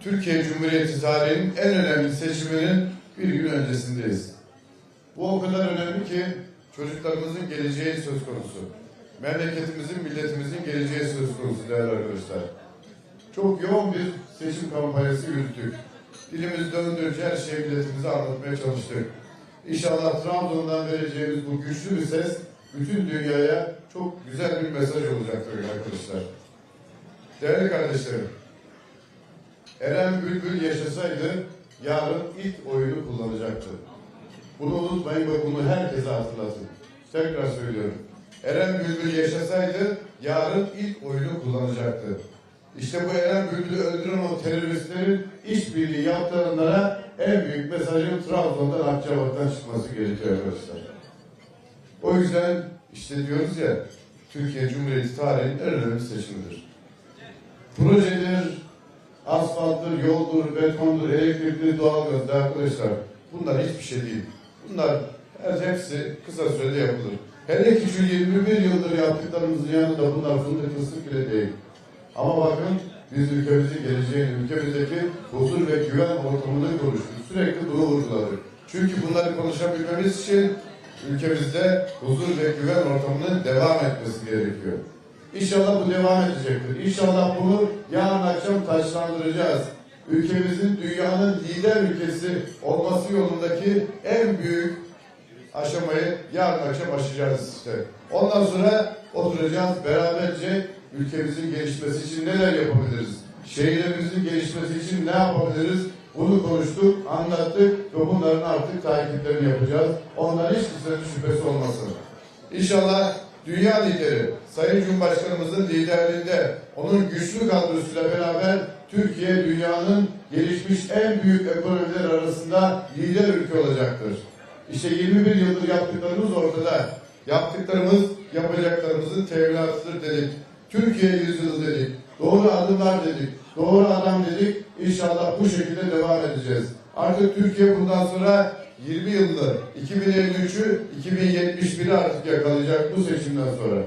Türkiye Cumhuriyeti tarihinin en önemli seçiminin bir gün öncesindeyiz. Bu o kadar önemli ki çocuklarımızın geleceği söz konusu. Memleketimizin, milletimizin geleceği söz konusu değerli arkadaşlar. Çok yoğun bir seçim kampanyası yürüttük. Dilimiz döndürünce her şeyi milletimize anlatmaya çalıştık. İnşallah Trabzon'dan vereceğimiz bu güçlü bir ses bütün dünyaya çok güzel bir mesaj olacaktır arkadaşlar. Değerli kardeşlerim, Eren Bülbül yaşasaydı yarın ilk oyunu kullanacaktı. Bunu unutmayın ve bunu herkese hatırlatın. Tekrar söylüyorum. Eren Bülbül yaşasaydı yarın ilk oyunu kullanacaktı. İşte bu Eren Bülbül'ü öldüren o teröristlerin işbirliği yaptıranlara en büyük mesajın Trabzon'dan Akçabat'tan çıkması gerekiyor arkadaşlar. O yüzden işte diyoruz ya Türkiye Cumhuriyeti tarihinin en önemli seçimidir. Projedir, asfalttır, yoldur, betondur, elektrikli doğalgazdır arkadaşlar. Bunlar hiçbir şey değil. Bunlar her hepsi kısa sürede yapılır. Hele ki şu 21 yıldır yaptıklarımızın yanında bunlar fındık fıstık bile değil. Ama bakın biz ülkemizin geleceğini, ülkemizdeki huzur ve güven ortamını konuştuk. Sürekli bunu vurguladık. Çünkü bunları konuşabilmemiz için ülkemizde huzur ve güven ortamının devam etmesi gerekiyor. İnşallah bu devam edecektir. İnşallah bunu yarın akşam taşlandıracağız. Ülkemizin dünyanın lider ülkesi olması yolundaki en büyük aşamayı yarın akşam aşacağız işte. Ondan sonra oturacağız beraberce ülkemizin gelişmesi için neler yapabiliriz? Şehirlerimizin gelişmesi için ne yapabiliriz? Bunu konuştuk, anlattık ve bunların artık takiplerini yapacağız. Ondan hiç kimsenin şüphesi olmasın. İnşallah dünya lideri Sayın Cumhurbaşkanımızın liderliğinde onun güçlü kadrosuyla beraber Türkiye dünyanın gelişmiş en büyük ekonomiler arasında lider ülke olacaktır. İşte 21 yıldır yaptıklarımız ortada. Yaptıklarımız yapacaklarımızın teminatıdır dedik. Türkiye yüzyılı dedik. Doğru adımlar dedik. Doğru adam dedik. İnşallah bu şekilde devam edeceğiz. Artık Türkiye bundan sonra 20 yılda 2053'ü 2071'i artık yakalayacak bu seçimden sonra.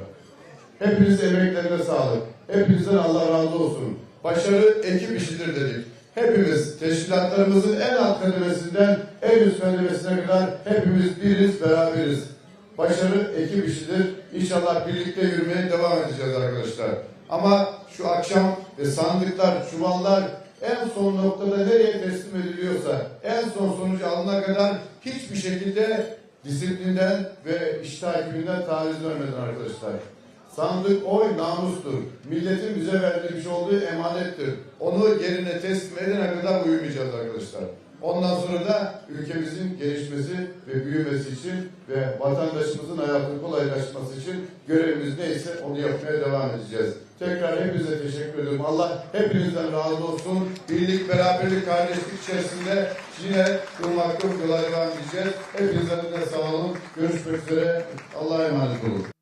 Hepiniz emeklerine sağlık. Hepinizden Allah razı olsun. Başarı ekip işidir dedik. Hepimiz teşkilatlarımızın en alt kademesinden en üst kademesine kadar hepimiz biriz, beraberiz. Başarı ekip işidir. İnşallah birlikte yürümeye devam edeceğiz arkadaşlar. Ama şu akşam ve sandıklar, çuvallar en son noktada nereye teslim ediliyorsa, en son sonucu alına kadar hiçbir şekilde disiplinden ve iş takibinden taviz vermeden arkadaşlar. Sandık oy namustur. Milletin bize vermiş olduğu emanettir. Onu yerine teslim edene kadar uyumayacağız arkadaşlar. Ondan sonra da ülkemizin gelişmesi ve büyümesi için ve vatandaşımızın hayatının kolaylaşması için görevimiz neyse onu yapmaya devam edeceğiz. Tekrar hepinize teşekkür ediyorum. Allah hepinizden razı olsun. Birlik, beraberlik, kardeşlik içerisinde yine durmakta yola devam edeceğiz. Hepinizden de sağ olun. Görüşmek üzere. Allah'a emanet olun.